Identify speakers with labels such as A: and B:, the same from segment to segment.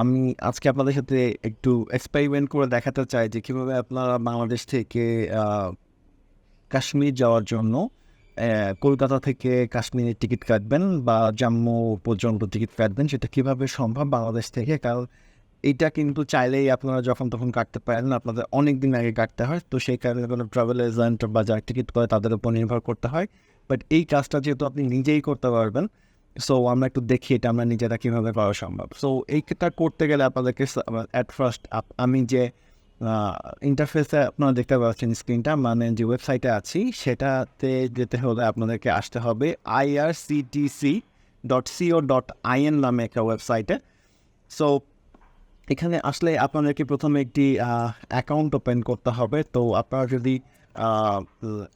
A: আমি আজকে আপনাদের সাথে একটু এক্সপেরিমেন্ট করে দেখাতে চাই যে কীভাবে আপনারা বাংলাদেশ থেকে কাশ্মীর যাওয়ার জন্য কলকাতা থেকে কাশ্মীরের টিকিট কাটবেন বা জম্মু পর্যন্ত টিকিট কাটবেন, সেটা কীভাবে সম্ভব বাংলাদেশ থেকে? কারণ এইটা কিন্তু চাইলেই আপনারা যখন তখন কাটতে পারেন, আপনাদের অনেক দিন আগে কাটতে হয়, তো সেই কারণে কোনো ট্রাভেল এজেন্ট বা যারা টিকিট করে তাদের উপর নির্ভর করতে হয়। বাট এই কাজটা যেহেতু আপনি নিজেই করতে পারবেন সো আমরা একটু দেখি এটা আমরা নিজেরা কীভাবে করা সম্ভব। সো এইটা করতে গেলে আপনাদেরকে অ্যাট ফার্স্ট আমি যে ইন্টারফেসে আপনারা দেখতে পাচ্ছেন স্ক্রিনটা মানে যে ওয়েবসাইটে আছি, সেটাতে যেতে হলে আপনাদেরকে আসতে হবে IRCTC dot co dot in নামে একটা ওয়েবসাইটে সো এখানে আসলে আপনাদেরকে প্রথমে একটি অ্যাকাউন্ট ওপেন করতে হবে। তো আপনারা যদি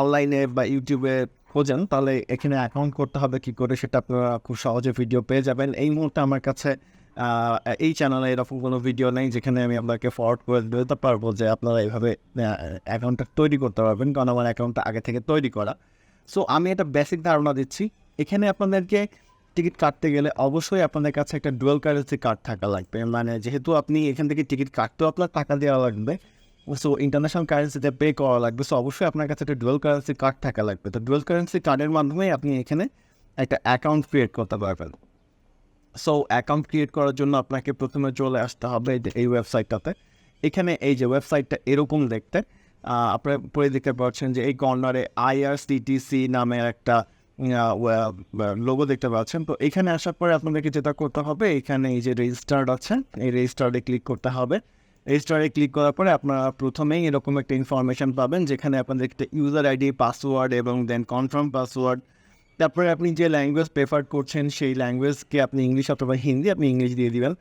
A: অনলাইনে বা ইউটিউবে খোঁজেন, তাহলে এখানে অ্যাকাউন্ট করতে হবে, কি করে সেটা আপনারা খুব সহজে ভিডিও পেয়ে যাবেন। এই মুহূর্তে আমার কাছে এই চ্যানেলে এরকম কোনো ভিডিও নেই, যেখানে আমি আপনাকে ফরওয়ার্ড করে দিতে পারব যে আপনারা এইভাবে অ্যাকাউন্টটা তৈরি করতে পারবেন, কারণ আমার অ্যাকাউন্টটা আগে থেকে তৈরি করা। সো আমি একটা বেসিক ধারণা দিচ্ছি। এখানে আপনাদেরকে টিকিট কাটতে গেলে অবশ্যই আপনাদের কাছে একটা ডুয়েল কারেন্সি কার্ড থাকা লাগবে। মানে যেহেতু আপনি এখান থেকে টিকিট কাটতেও আপনার টাকা দেওয়া লাগবে সো ইন্টারন্যাশনাল কারেন্সিতে পে করা লাগবে। সো অবশ্যই আপনার কাছে একটা ডুয়েল কারেন্সি কার্ড থাকা লাগবে। তো ডুয়েল কারেন্সি কার্ডের মাধ্যমে আপনি এখানে একটা অ্যাকাউন্ট ক্রিয়েট করতে পারবেন। সো অ্যাকাউন্ট ক্রিয়েট করার জন্য আপনাকে প্রথমে চলে আসতে হবে এই ওয়েবসাইটটাতে এখানে এই যে ওয়েবসাইটটা এরকম দেখতে। আপনারা পরে দেখতে পাচ্ছেন যে, এই কর্নারে আইআরসিটিসি নামের একটা লোগো দেখতে পাচ্ছেন। তো এখানে আসার পরে আপনাদেরকে যেটা করতে হবে, এখানে এই যে রেজিস্টার্ড আছে, এই রেজিস্টার্ডে ক্লিক করতে হবে। রেজিস্টারে ক্লিক করার পরে আপনারা প্রথমেই এরকম একটা ইনফরমেশন পাবেন, যেখানে আপনাদের একটা ইউজার আইডি পাসওয়ার্ড এবং দেন কনফার্ম পাসওয়ার্ড তারপরে আপনি যে ল্যাঙ্গুয়েজ প্রেফার করছেন, সেই ল্যাঙ্গুয়েজকে আপনি ইংলিশ অথবা হিন্দি আপনি ইংলিশ দিয়ে দিবেন।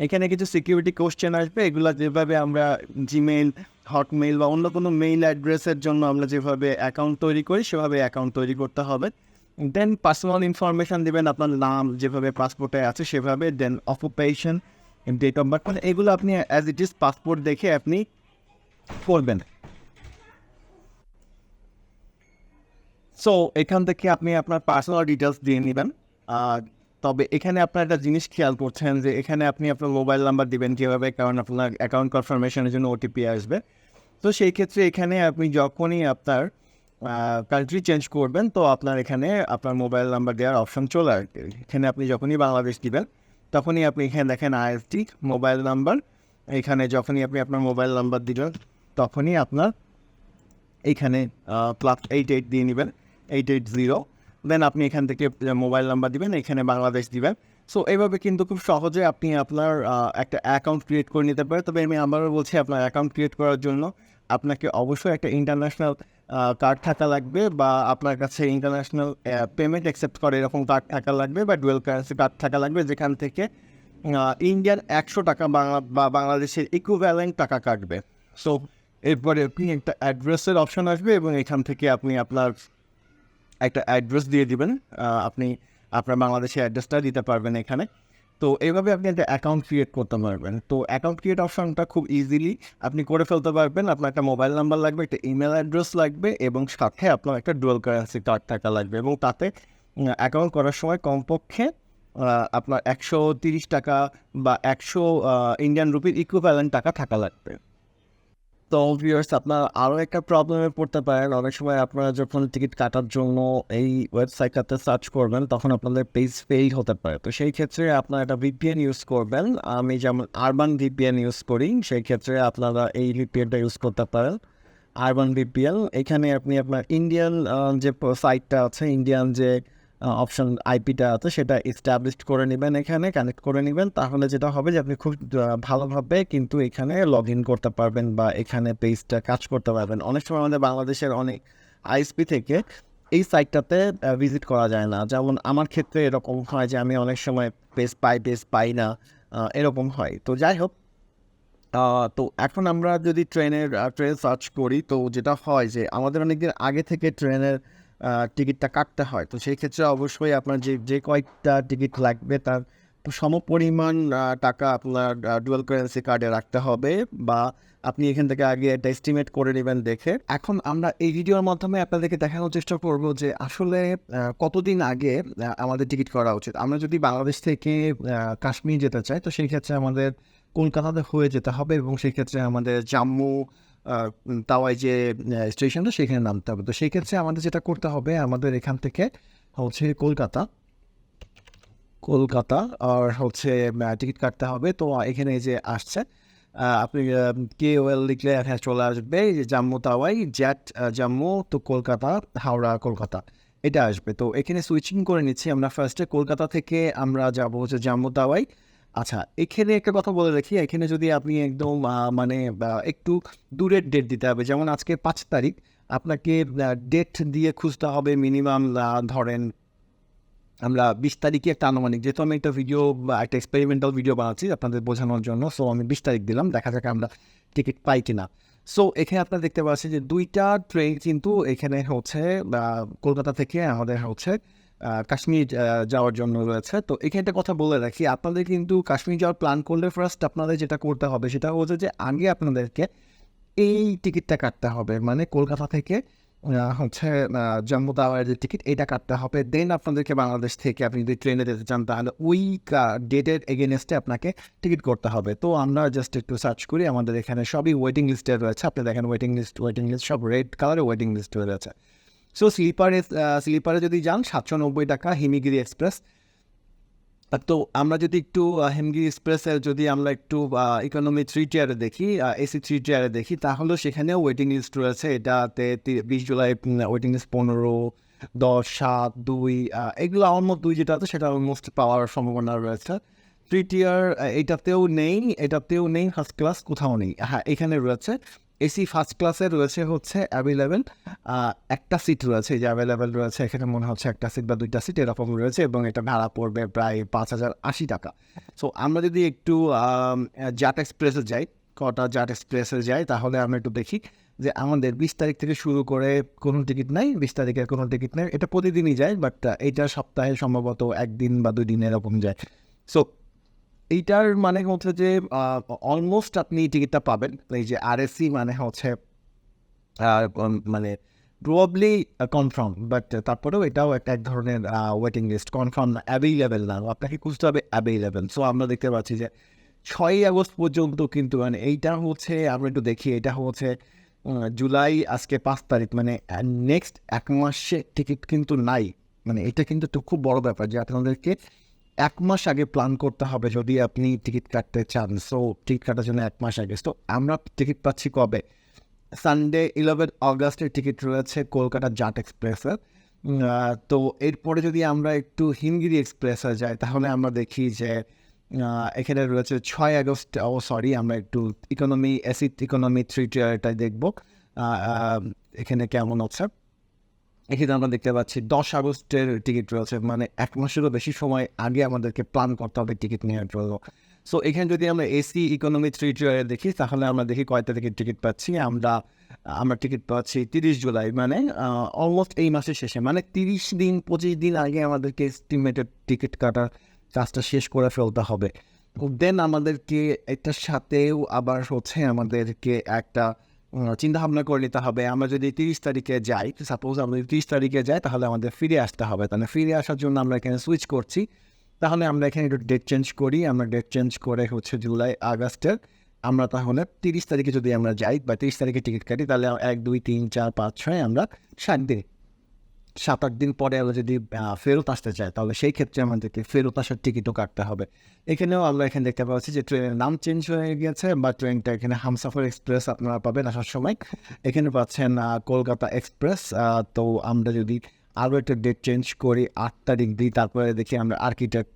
A: এখানে কিছু সিকিউরিটি কোশ্চেন আসবে, এগুলো যেভাবে আমরা জিমেইল হটমেইল বা অন্য কোনো মেইল অ্যাড্রেসের জন্য আমরা যেভাবে অ্যাকাউন্ট তৈরি করি, সেভাবে অ্যাকাউন্ট তৈরি করতে হবে। দেন পার্সোনাল ইনফরমেশান দেবেন, আপনার নাম যেভাবে পাসপোর্টে আছে, সেভাবে দেন অকুপেশন ডেট অফ বার্থ মানে এগুলো আপনি অ্যাজ ইট ইজ পাসপোর্ট দেখে আপনি করবেন সো এখান থেকে আপনি আপনার পার্সোনাল ডিটেলস দিয়ে নেবেন। আর তবে এখানে আপনার একটা জিনিস খেয়াল করছেন যে এখানে আপনি আপনার মোবাইল নাম্বার দিবেন কীভাবে, কারণ আপনার অ্যাকাউন্ট কনফার্মেশনের জন্য ওটিপি আসবে। তো সেই ক্ষেত্রে এখানে আপনি যখনই আপনার কান্ট্রি চেঞ্জ করবেন, তো আপনার এখানে আপনার মোবাইল নাম্বার দেওয়ার অপশন চলে আসবে। এখানে আপনি যখনই বাংলাদেশ দিবেন তখনই আপনি এখানে দেখেন আইএসটি মোবাইল নাম্বার। এখানে যখনই আপনি আপনার মোবাইল নাম্বার দিবেন, তখনই আপনার এইখানে প্লাস এইট এইট দিয়ে নেবেন এইট এইট জিরো দেন আপনি এখান থেকে মোবাইল নাম্বার দিবেন, এখানে বাংলাদেশ দিবেন। সো এইভাবে কিন্তু খুব সহজে আপনি আপনার একটা অ্যাকাউন্ট ক্রিয়েট করে নিতে পারেন। তবে আমি আবারও বলছি, আপনার অ্যাকাউন্ট ক্রিয়েট করার জন্য আপনাকে অবশ্যই একটা ইন্টারন্যাশনাল কার্ড থাকা লাগবে বা আপনার কাছে ইন্টারন্যাশনাল পেমেন্ট অ্যাকসেপ্ট করে এরকম কার্ড থাকা লাগবে বা ডুয়েল কারেন্সি কার্ড থাকা লাগবে যেখান থেকে ইন্ডিয়ার একশো টাকা বাংলা, বা বাংলাদেশের ইকুভ্যালেন্ট টাকা কাটবে। সো এরপরে আপনি একটা অ্যাড্রেসের অপশন আসবে এবং এখান থেকে আপনি আপনার একটা অ্যাড্রেস দিয়ে দিবেন। আপনি আপনার বাংলাদেশের অ্যাড্রেসটা দিতে পারবেন এখানে। তো এইভাবে আপনি একটা অ্যাকাউন্ট ক্রিয়েট করতে পারবেন। তো অ্যাকাউন্ট ক্রিয়েট অপশনটা খুব ইজিলি আপনি করে ফেলতে পারবেন। আপনার একটা মোবাইল নাম্বার লাগবে, একটা ইমেল অ্যাড্রেস লাগবে এবং সাথে আপনার একটা ডুয়েল কারেন্সি কার্ড থাকা লাগবে এবং তাতে অ্যাকাউন্ট করার সময় কমপক্ষে আপনার একশো তিরিশ টাকা বা একশো ইন্ডিয়ান রুপির ইকুইভ্যালেন্ট টাকা থাকা লাগবে। ভিউয়ার্স আপনার আরও একটা প্রবলেমে পড়তে পারেন। অনেক সময় আপনারা যখন টিকিট কাটার জন্য এই ওয়েবসাইটটাতে সার্চ করবেন, তখন আপনাদের পেজ ফেল হতে পারে। তো সেই ক্ষেত্রে আপনারা একটা ভিপিএন ইউজ করবেন। আমি যেমন আরবান ভিপিএন ইউজ করি, সেই ক্ষেত্রে আপনারা এই ভিপিএনটা ইউজ করতে পারেন। আরবান ভিপিএন এখানে আপনি আপনার ইন্ডিয়ান যে সাইটটা আছে ইন্ডিয়ান যে অপশন আইপিটা আছে, সেটা এস্টাবলিশড করে নেবেন এখানে কানেক্ট করে নেবেন। তাহলে যেটা হবে যে আপনি খুব ভালোভাবে কিন্তু এখানে লগ ইন করতে পারবেন বা এখানে পেজটা কাজ করতে পারবেন। অনেক সময় আমাদের বাংলাদেশের অনেক আইএসপি থেকে এই সাইটটাতে ভিজিট করা যায় না। যেমন আমার ক্ষেত্রে এরকম হয় যে আমি অনেক সময় পেজ পাই পেজ পাই না এরকম হয়। তো যাই হোক তো এখন আমরা যদি ট্রেনের ট্রেন সার্চ করি, তো যেটা হয় যে আমাদের অনেকদিন আগে থেকে ট্রেনের টিকিটটা কাটতে হয়। তো সেই ক্ষেত্রে অবশ্যই আপনার যে যে কয়েকটা টিকিট লাগবে তার সমপরিমাণ টাকা আপনার ডুয়েল কারেন্সি কার্ডে রাখতে হবে বা আপনি এখান থেকে আগে একটা এস্টিমেট করে নেবেন দেখে। এখন আমরা এই ভিডিওর মাধ্যমে আপনাদেরকে দেখানোর চেষ্টা করব যে আসলে কতদিন আগে আমাদের টিকিট করা উচিত। আমরা যদি বাংলাদেশ থেকে কাশ্মীর যেতে চাই, তো সেই ক্ষেত্রে আমাদের কলকাতাতে হয়ে যেতে হবে এবং সেই ক্ষেত্রে আমাদের জম্মু তাওয়াই যে স্টেশনটা সেখানে নামতে হবে। তো সেই ক্ষেত্রে আমাদের যেটা করতে হবে, আমাদের এখান থেকে হচ্ছে কলকাতা কলকাতা আর হচ্ছে টিকিট কাটতে হবে। তো এখানে যে আসছে আপনি কে ওয়েল লিখলে এখানে চলে আসবে জাম্মু তাওয়াই, জ্যাট জম্মু, তো কলকাতা, হাওড়া, কলকাতা, এটা আসবে। তো এখানে সুইচিং করে নিচ্ছি আমরা ফার্স্টে কলকাতা থেকে আমরা যাব হচ্ছে জাম্মু তাওয়াই আচ্ছা এখানে একটা কথা বলে রাখি। এখানে যদি আপনি একদম মানে একটু দূরের ডেট দিতে হবে, যেমন আজকে পাঁচ তারিখ, আপনাকে ডেট দিয়ে খুঁজতে হবে মিনিমাম ধরেন, আমরা বিশ তারিখে একটা আনুমানিক, যেহেতু আমি একটা ভিডিও বা, একটা এক্সপেরিমেন্টাল ভিডিও বানাচ্ছি আপনাদের বোঝানোর জন্য সো আমি বিশ তারিখ দিলাম, দেখা যাক আমরা টিকিট পাই কিনা। সো এখানে আপনারা দেখতে পাচ্ছেন যে দুইটা ট্রেন কিন্তু এখানে হচ্ছে কলকাতা থেকে আমাদের হচ্ছে কাশ্মীর যাওয়ার জন্য রয়েছে। তো এখানে একটা কথা বলে রাখি, আপনাদের কিন্তু কাশ্মীর যাওয়ার প্ল্যান করলে ফার্স্ট আপনাদের যেটা করতে হবে সেটা হচ্ছে যে আগে আপনাদেরকে এই টিকিটটা কাটতে হবে। মানে কলকাতা থেকে হচ্ছে জম্মু তাওয়ার যে টিকিট এটা কাটতে হবে। দেন আপনাদেরকে বাংলাদেশ থেকে আপনি যদি ট্রেনে যেতে চান, তাহলে ওই ডেটের এগেনস্টে আপনাকে টিকিট করতে হবে। তো আমরা জাস্ট একটু সার্চ করি, আমাদের এখানে সবই ওয়েটিং লিস্টে রয়েছে। আপনি দেখেন ওয়েটিং লিস্ট ওয়েটিং লিস্ট সব রেড কালারে ওয়েটিং লিস্ট রয়েছে। সো স্লিপারে স্লিপারে যদি যান, সাতশো নব্বই টাকা, হিমিগিরি এক্সপ্রেস। তো আমরা যদি একটু হিমগিরি এক্সপ্রেসের যদি আমরা একটু ইকোনমি থ্রি টিয়ারে দেখি এসি থ্রি টিয়ারে দেখি, তাহলেও সেখানেও ওয়েটিং লিস্ট রয়েছে। এটাতে বিশ জুলাই ওয়েটিং লিস্ট পনেরো, দশ, সাত, দুই এগুলো অলমোস্ট দুই যেটা আছে, সেটা অলমোস্ট পাওয়ার সম্ভাবনা রয়েছে। থ্রি টিয়ার এটাতেও নেই এটাতেও নেই ফার্স্ট ক্লাস কোথাও নেই। হ্যাঁ এখানে রয়েছে। এসি ফার্স্ট ক্লাসে রয়েছে হচ্ছে অ্যাভেলেবেল একটা সিট রয়েছে যে অ্যাভেলেবেল রয়েছে, এখানে মনে হচ্ছে একটা সিট বা দুইটা সিট এরকম রয়েছে এবং এটা ভাড়া পড়বে প্রায় পাঁচ হাজার আশি টাকা। সো আমরা যদি একটু জাট এক্সপ্রেসে যাই, কটা জাট এক্সপ্রেসে যাই, তাহলে আমরা একটু দেখি যে আমাদের বিশ তারিখ থেকে শুরু করে কোনো টিকিট নাই, বিশ তারিখের কোনো টিকিট নেই, এটা প্রতিদিনই যায়, বাট এইটা সপ্তাহে সম্ভবত একদিন বা দুই দিন এরকম যায়। সো এইটার মানে হচ্ছে যে অলমোস্ট আপনি টিকিটটা পাবেন। এই যে আরএসসি মানে হচ্ছে মানে প্রবাবলি কনফার্ম বাট তারপরেও এটাও একটা এক ধরনের ওয়েটিং লিস্ট কনফার্ম অ্যাভেলেবেল না আপনাকে খুঁজতে হবে অ্যাভেলেবেল সো আমরা দেখতে পাচ্ছি যে ছয়ই আগস্ট পর্যন্ত কিন্তু মানে এইটা হচ্ছে, আমরা একটু দেখি, এটা হচ্ছে জুলাই আজকে পাঁচ তারিখ মানে নেক্সট এক মাসে টিকিট কিন্তু নাই। মানে এটা কিন্তু একটু খুব বড় ব্যাপার যে আপনাদেরকে এক মাস আগে প্ল্যান করতে হবে যদি আপনি টিকিট কাটতে চান। সো টিকিট কাটার জন্য এক মাস আগে। তো আমরা টিকিট পাচ্ছি কবে? সানডে ইলেভেন অগস্টের টিকিট রয়েছে কলকাতা জাট এক্সপ্রেসের তো এরপরে যদি আমরা একটু হিমগিরি এক্সপ্রেসে যাই, তাহলে আমরা দেখি যে এখানে রয়েছে ছয় আগস্ট, ও সরি আমরা একটু ইকোনমি অ্যাসিড ইকোনমি থ্রি টিয়ারটাই দেখব এখানে কেমন আছে এখানে আমরা দেখতে পাচ্ছি দশ আগস্টের টিকিট রয়েছে মানে এক মাসেরও বেশি সময় আগে আমাদেরকে প্ল্যান করতে হবে টিকিট নেওয়ার জন্য। সো এখানে যদি আমরা এসি ইকোনমি থ্রি টিয়ারে দেখি, তাহলে আমরা দেখি কয় তারিখের টিকিট পাচ্ছি। আমরা আমরা টিকিট পাচ্ছি তিরিশ জুলাই মানে অলমোস্ট এই মাসের শেষে মানে তিরিশ দিন, পঁচিশ দিন আগে আমাদেরকে এস্টিমেটেড টিকিট কাটার কাজটা শেষ করে ফেলতে হবে। দেন আমাদেরকে এটার সাথেও আবার হচ্ছে আমাদেরকে একটা চিন্তা ভাবনা করে নিতে হবে। আমরা যদি তিরিশ তারিখে যাই সাপোজ আমরা যদি তিরিশ তারিখে যাই, তাহলে আমাদের ফিরে আসতে হবে। তাহলে ফিরে আসার জন্য আমরা এখানে সুইচ করছি। তাহলে আমরা এখানে একটু ডেট চেঞ্জ করি। আমরা ডেট চেঞ্জ করে হচ্ছে জুলাই, আগস্টের। আমরা তাহলে তিরিশ তারিখে যদি আমরা যাই বা তিরিশ তারিখে টিকিট কাটি, তাহলে এক, দুই, তিন, চার, পাঁচ, ছয় আমরা সাত দিন সাত আট দিন পরে আমরা যদি ফেরত আসতে চাই তাহলে সেই ক্ষেত্রে আমাদেরকে ফেরত আসার টিকিটও কাটতে হবে। এখানেও আমরা এখানে দেখতে পাচ্ছি যে ট্রেনের নাম চেঞ্জ হয়ে গেছে বা ট্রেনটা এখানে হামসাফার এক্সপ্রেস আপনারা পাবেন আসার সময়। এখানে পাচ্ছেন কলকাতা এক্সপ্রেস তো আমরা যদি আরও একটা ডেট চেঞ্জ করি, আট তারিখ দিই, তারপরে দেখি আমরা আর্কিটেক্ট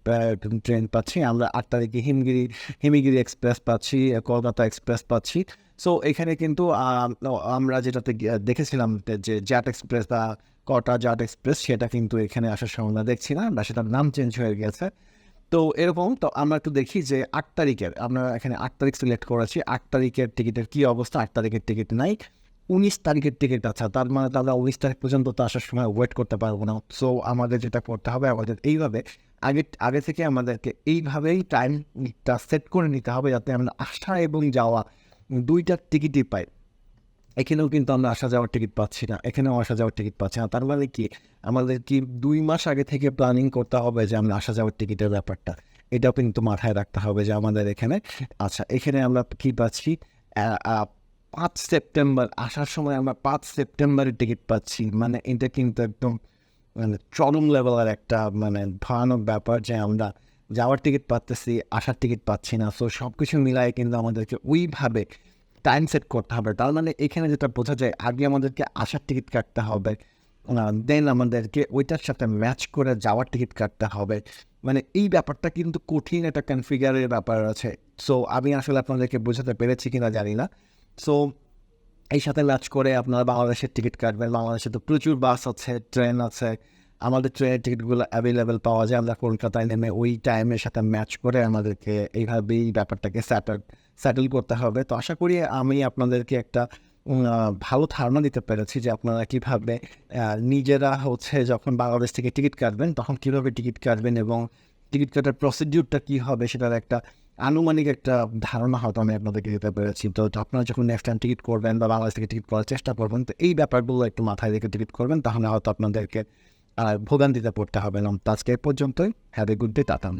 A: ট্রেন পাচ্ছি, আমরা আট তারিখে হিমগিরি, হিমিগিরি এক্সপ্রেস পাচ্ছি, কলকাতা এক্সপ্রেস পাচ্ছি। সো এখানে কিন্তু আমরা যেটাতে দেখেছিলাম যে জ্যাট এক্সপ্রেস বা কটা জাট এক্সপ্রেস সেটা কিন্তু এখানে আসার সম্ভাবনা দেখছি না, বা সেটার নাম চেঞ্জ হয়ে গেছে। তো, এরকম, তো আমরা একটু দেখি যে, আট তারিখের, আমরা এখানে আট তারিখ সিলেক্ট করেছি, আট তারিখের টিকিটের কী অবস্থা, আট তারিখের টিকিট নাই, উনিশ তারিখের টিকিট আছে, তার মানে তারা উনিশ তারিখ পর্যন্ত তো আসার সময় ওয়েট করতে পারব না। সো আমাদের যেটা করতে হবে, আমাদের এইভাবে, আগে আগে থেকে আমাদেরকে এইভাবেই টাইমটা সেট করে নিতে হবে, যাতে আমরা আসা এবং যাওয়া দুইটা টিকিটই পাই। এখানেও কিন্তু আমরা আসা যাওয়ার টিকিট পাচ্ছি না, এখানেও আসা যাওয়ার টিকিট পাচ্ছি না। তার মানে কি? আমাদের কি দুই মাস আগে থেকে প্ল্যানিং করতে হবে যে আমরা আসা যাওয়ার টিকিটের ব্যাপারটা। এটাও কিন্তু মাথায় রাখতে হবে যে আমাদের এখানে। আচ্ছা এখানে আমরা কি পাচ্ছি? পাঁচ সেপ্টেম্বর, আসার সময় আমরা পাঁচ সেপ্টেম্বরের টিকিট পাচ্ছি। মানে এটা কিন্তু একদম মানে চরম লেভেলের একটা মানে ভয়ানক ব্যাপার যে আমরা যাওয়ার টিকিট পাচ্ছি আসার টিকিট পাচ্ছি না। সো সব কিছু মিলাই কিন্তু আমাদেরকে ওইভাবে টাইম সেট করতে হবে। তার মানে এখানে যেটা বোঝা যায়, আগে আমাদেরকে আসার টিকিট কাটতে হবে। দেন আমাদেরকে ওইটার সাথে ম্যাচ করে যাওয়ার টিকিট কাটতে হবে। মানে এই ব্যাপারটা কিন্তু কঠিন একটা কনফিগারের ব্যাপার আছে। সো আমি আসলে আপনাদেরকে বোঝাতে পেরেছি কিনা জানি না। সো এই সাথে ম্যাচ করে আপনারা বাংলাদেশের টিকিট কাটবেন। বাংলাদেশে তো প্রচুর বাস আছে ট্রেন আছে। আমাদের ট্রেনের টিকিটগুলো অ্যাভেলেবেল পাওয়া যায়। আমরা কলকাতায় নেমে ওই টাইমের সাথে ম্যাচ করে আমাদেরকে এইভাবেই ব্যাপারটাকে স্যাটেল স্যাটেল করতে হবে। তো আশা করি আমি আপনাদেরকে একটা ভালো ধারণা দিতে পেরেছি যে আপনারা কীভাবে নিজেরা হচ্ছে যখন বাংলাদেশ থেকে টিকিট কাটবেন, তখন কীভাবে টিকিট কাটবেন এবং টিকিট কাটার প্রসিডিউরটা কী হবে সেটার একটা আনুমানিক একটা ধারণা হয়তো আমি আপনাদেরকে দিতে পেরেছি। তো আপনারা যখন নেক্সট টাইম টিকিট করবেন বা বাংলাদেশ থেকে টিকিট করার চেষ্টা করবেন, তো এই ব্যাপারগুলো একটু মাথায় রেখে টিকিট করবেন, তাহলে হয়তো আপনাদেরকে আহ, ভোগান্তিতে পড়তে হবে না। আজকে পর্যন্তই। Have a good day টাটাম